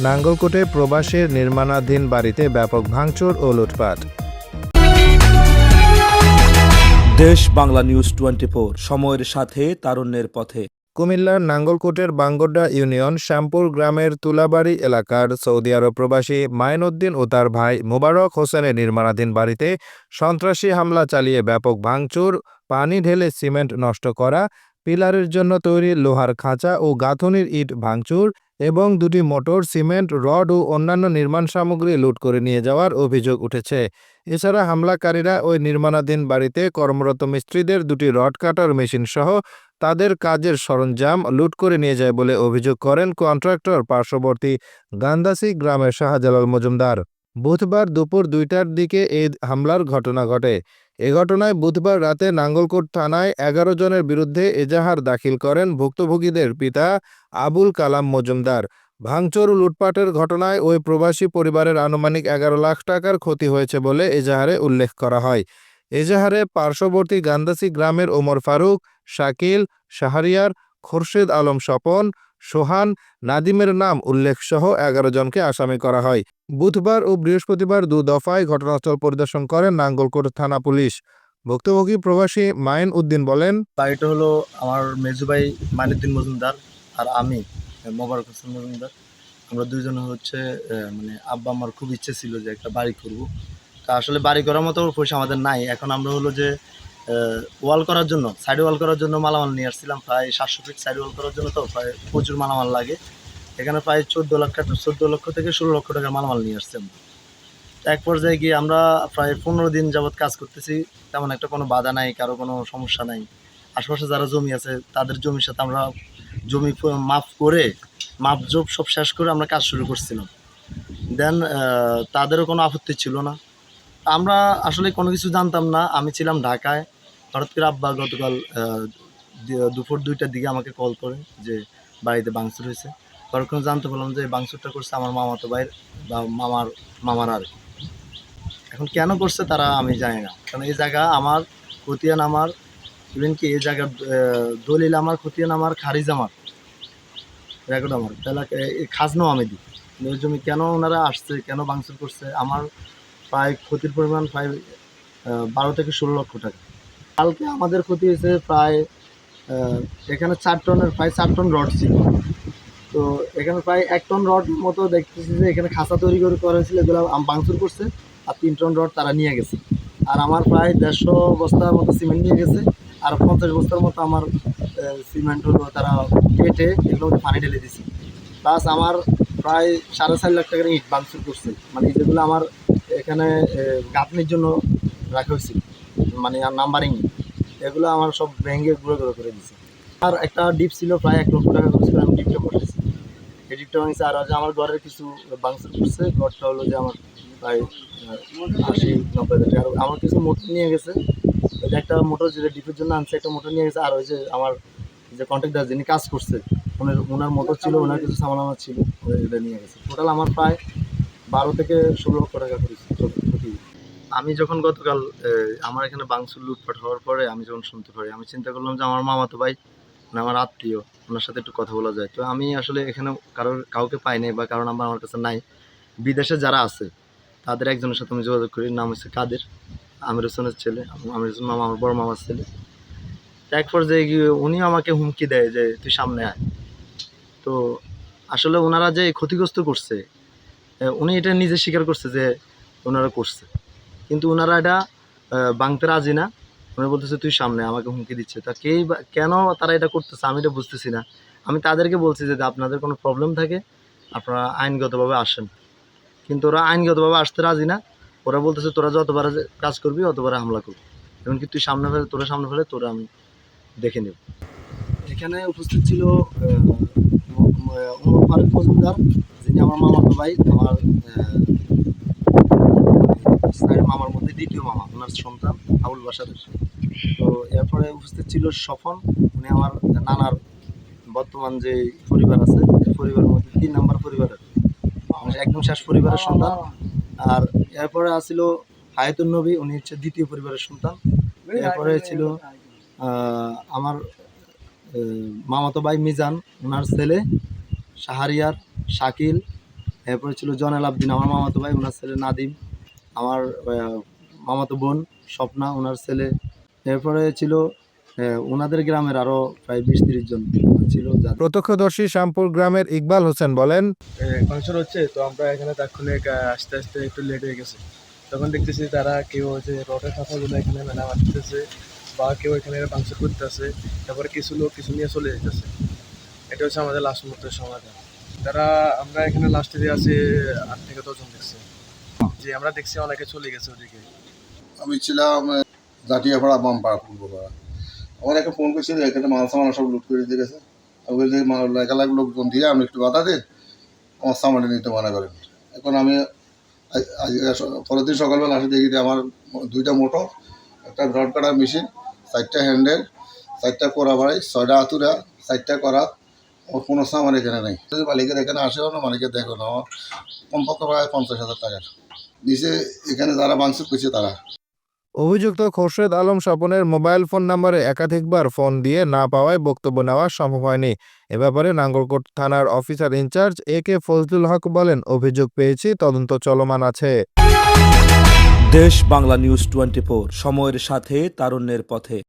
নাঙ্গলকোটে প্রবাসীর নির্মাণাধীন বাড়িতে ব্যাপক ভাঙচুর ও লুটপাট। দেশ বাংলা নিউজ টোয়েন্টি সময়ের সাথে তারুণ্যের পথে। কুমিল্লার নাঙ্গলকোটের বাঙ্গড্ডা ইউনিয়ন শ্যামপুর গ্রামের তুলাবাড়ি এলাকার সৌদি আরব প্রবাসী মাইনউদ্দিন ও তার ভাই মোবারক হোসেনের নির্মাণাধীন বাড়িতে সন্ত্রাসী হামলা চালিয়ে ব্যাপক ভাঙচুর পানি ঢেলে সিমেন্ট নষ্ট করা পিলারের জন্য তৈরি লোহার খাঁচা ও গাঁথনির ইট ভাঙচুর এবং দুটি মোটর, সিমেন্ট, রড ও অন্যান্য নির্মাণ সামগ্রী লুট করে নিয়ে যাওয়ার অভিযোগ উঠেছে। এছাড়া হামলাকারীরা ওই নির্মাণাধীন বাড়িতে কর্মরত মিস্ত্রিদের দুটি রড কাটার মেশিন সহ তাদের কাজের সরঞ্জাম লুট করে নিয়ে যায় বলে অভিযোগ করেন কন্ট্রাক্টর পার্শ্ববর্তী গান্দাসি গ্রামের শাহজালাল মজুমদার। বুধবার দুপুর দুইটার দিকে এই হামলার ঘটনা ঘটে। এ ঘটনায় বুধবার রাতে নাঙ্গলকোট থানায় এগারো জনের বিরুদ্ধে এজাহার দাখিল করেন ভুক্তভোগীদের পিতা আবুল কালাম মজুমদার। ভাঙচুর লুটপাটের ঘটনায় ওই প্রবাসী পরিবারের আনুমানিক এগারো লাখ টাকার ক্ষতি হয়েছে বলে এজাহারে উল্লেখ করা হয়। এজাহারে পার্শ্ববর্তী গান্দাসি গ্রামের ওমর ফারুক, শাকিল, শাহরিয়ার, খোরশেদ আলম স্বপন সোহান নাদিমের নাম উল্লেখ সহ এগারো জনকে আসামি করা হয়। বুধবার ও বৃহস্পতিবার দু দফায় ঘটনাস্থল পরিদর্শন করেন নাঙ্গলকোট থানা পুলিশ। ভুক্তভোগী প্রবাসী মাইন উদ্দিন বলেন, বাড়িটা হলো আমার মেজু ভাই মাইনুদ্দিন মজুমদার আর আমি, মোবারক হোসেন মজুমদার। আমরা দুইজন হচ্ছে মানে আব্বা আমার খুব ইচ্ছে ছিল যে একটা বাড়ি করব। তা আসলে বাড়ি করার মতো পয়সা আমাদের নাই। এখন আমরা হলো যে ওয়াল করার জন্য সাইড ওয়াল করার জন্য মালামাল নিয়ে আসছিলাম, প্রায় সাতশো ফিট সাইড ওয়াল করার জন্য তো, প্রায় প্রচুর মালামাল লাগে। এখানে প্রায় চোদ্দ লক্ষ চোদ্দ লক্ষ থেকে ষোলো লক্ষ টাকার মালামাল নিয়ে আসছি। আমরা এক পর্যায়ে গিয়ে আমরা প্রায় পনেরো দিন যাবৎ কাজ করতেছি, তেমন একটা কোনো বাধা নাই, কারও কোনো সমস্যা নাই। আশেপাশে যারা জমি আছে, তাদের জমির সাথে আমরা জমি মাপ করে মাপ জোপ সব শেষ করে আমরা কাজ শুরু করছিলাম। দেন তাদেরও কোনো আপত্তি ছিল না। আমরা আসলে কোনো কিছু জানতাম না, আমি ছিলাম ঢাকায়। হঠাৎ করে আব্বা গতকাল দুপুর দুইটার দিকে আমাকে কল করে যে বাড়িতে বাংসুর হয়েছে। তখন জানতে পারলাম যে বাংসুরটা করছে আমার মামাতো ভাইয়ের বা মামার মামার আর। এখন কেন করছে তারা আমি জানি না। কারণ এই জায়গা আমার, খতিয়ান আমার ইভেন কি এই জায়গার দলিল আমার, খতিয়ান আমার, খারিজ আমার রেকর্ড আমার। তাহলে এই খাজনাও আমি দিই। ওই জমি কেন ওনারা আসছে, কেন বাংসুর করছে? আমার প্রায় ক্ষতির পরিমাণ প্রায় বারো থেকে ষোলো লক্ষ টাকা। কালকে আমাদের ক্ষতি হয়েছে প্রায় এখানে চার টনের, প্রায় চার টন রড ছিল। তো এখানে প্রায় এক টন রড মতো দেখতেছি যে এখানে খাঁচা তৈরি করে করা হয়েছিল, এগুলো ভাঙচুর করছে আর তিন টন রড তারা নিয়ে গেছে। আর আমার প্রায় দেড়শো বস্তার মতো সিমেন্ট নিয়ে গেছে আর পঞ্চাশ বস্তার মতো আমার সিমেন্ট হলো তারা কেটে এগুলো পানি ঢেলে দিছে প্লাস আমার প্রায় সাড়ে চার লাখ টাকার ইট ভাঙচুর করছে। মানে যেগুলো আমার এখানে গাঁথনির জন্য রাখা হয়েছিল মানে নাম্বারিং। এগুলো আমার সব ভেঙে গুঁড়ো গুঁড়ো করে দিছে। আর একটা ডিপ ছিল প্রায় এক লক্ষ টাকা খরচ করে আমি ডিপটা বসাইছি এই ডিপটা ভাঙছে, আর আমার ঘরের কিছু ভাঙচুর করছে ঘরটা হলো যে আমার প্রায় আশি, নব্বই হাজার আর আমার কিছু মোটর নিয়ে গেছে একটা মোটর যেটা ডিপের জন্য আনছে, একটা মোটর নিয়ে গেছে, আর ওই যে আমার যে কন্ট্রাক্টার যিনি কাজ করছে ওনার ওনার মোটর ছিল ওনার কিছু সামান আমার ছিল এটা নিয়ে গেছে। টোটাল আমার প্রায় বারো থেকে ষোলো লক্ষ টাকা ক্ষতি আমি যখন গতকাল আমার এখানে বাংসুর লুটপাট হওয়ার পরে আমি যখন শুনতে পারি, আমি চিন্তা করলাম যে আমার মামাতো ভাই মানে আমার আত্মীয়, ওনার সাথে একটু কথা বলা যায়। তো আমি আসলে এখানে কারোর, কাউকে পাই নাই বা কারও নাম্বার আমার কাছে নাই। বিদেশে যারা আছে, তাদের একজনের সাথে আমি যোগাযোগ করি, নাম হচ্ছে কাদের? আমির হোসেনের ছেলে, আমির হোসেন মামা, আমার বড় মামার ছেলে। এক পর্যায়ে গিয়ে উনি আমাকে হুমকি দেয় যে, তুই সামনে আয়। তো আসলে ওনারা যে ক্ষতিগ্রস্ত করছে উনি এটা নিজে স্বীকার করছে যে ওনারা করছে। কিন্তু ওনারা এটা ভাঙতে রাজি না। উনি বলতেছে, তুই সামনে আমাকে হুমকি দিচ্ছে। তা বা- কেন তারা এটা করতেছে আমি এটা বুঝতেছি না। আমি তাদেরকে বলছি যে আপনাদের কোনো প্রবলেম থাকে, আপনারা আইনগতভাবে আসেন। কিন্তু ওরা আইনগতভাবে আসতে রাজি না। ওরা বলতেছে, তোরা যতবার কাজ করবি, অতবার হামলা করবি। এমনকি তুই সামনে ফেলে, তোরা সামনে ফেলে, তোরা আমি দেখে নেব। এখানে উপস্থিত ছিল ফারুক মজুমদার, যিনি আমার মামাতো ভাই, আমার আহ, মামার মধ্যে দ্বিতীয় মামা ওনার সন্তান আবুল বাসারের তো এরপরে উপস্থিত ছিল স্বপন উনি আমার নানার বর্তমান যে পরিবার আছে পরিবারের মধ্যে তিন নাম্বার পরিবারের। মানে একদম শেষ পরিবারের সন্তান। আর এরপরে আসছিল হায়াতুল নবী উনি হচ্ছে দ্বিতীয় পরিবারের সন্তান। এরপরে ছিল আমার মামাতো ভাই মিজান ওনার ছেলে শাহারিয়ার শাকিল। এরপরে ছিল জনাল আবদিন আমার মামাতো ভাই ওনার ছেলে নাদিম। আমার মামাতো বোন স্বপ্না ওনার ছেলে। এরপরে ছিল ওনাদের গ্রামের আরও প্রায় বিশ তিরিশ জন ছিল প্রত্যক্ষদর্শী শ্যামপুর গ্রামের ইকবাল হোসেন বলেন ফাংশন হচ্ছে তো আমরা এখানে তাৎক্ষণিক আস্তে আসতে একটু লেট হয়ে গেছে। তখন দেখতেছি তারা কেউ হচ্ছে রটের কথাগুলো এখানে মেলা মারতেছে বা কেউ এখানে ফাংশন করতেছে তারপরে কিছু লোক কিছু নিয়ে চলে যেতেছে এটা হচ্ছে আমাদের লাস্ট মুহূর্তের সমাধান। তারা আমরা এখানে লাস্টে দিয়ে আছি আট থেকে দশজন দেখছি। যে আমরা দেখছি অনেকে চলে গেছে ওদিকে। আমি ছিলাম জাটিয়াপাড়া বামপাড়া পূর্বপাড়া। আমার একটা ফোন করছিল, এখানে মাল সামান সব লুট করে দিয়ে গেছে। আমি বলছি একা লাখ লোকজন দিয়ে আমি একটু বাধা দিন আমার সামানটা নিতে মানা করেন। এখন আমি পরের দিন সকালবেলা আসে, দেখি আমার দুইটা মোটর, একটা রড কাটার মেশিন, চারটা হ্যান্ডেল, চারটা কোড়া বাড়াই ছয়টা হাতুরা চারটা করা। আমার কোনো সামান এখানে নেই। মালিকের এখানে আসেও না মালিকের দেখো না। আমার কমপক্ষে প্রায় পঞ্চাশ হাজার টাকার। নিচে এখানে যারা মাংস করছে তারা। অভিযুক্ত খোরশেদ আলম স্বপনের মোবাইল ফোন নম্বরে একাধিকবার ফোন দিয়ে না পাওয়ায় বক্তব্য নেওয়া সম্ভব হয়নি। এ ব্যাপারে নাঙ্গলকোট থানার officer in charge A K Fazlul Haque বলেন অভিযোগ পেয়েছি তদন্ত চলমান আছে। দেশ বাংলা নিউজ টোয়েন্টি সময়ের সাথে তারুণ্যের পথে।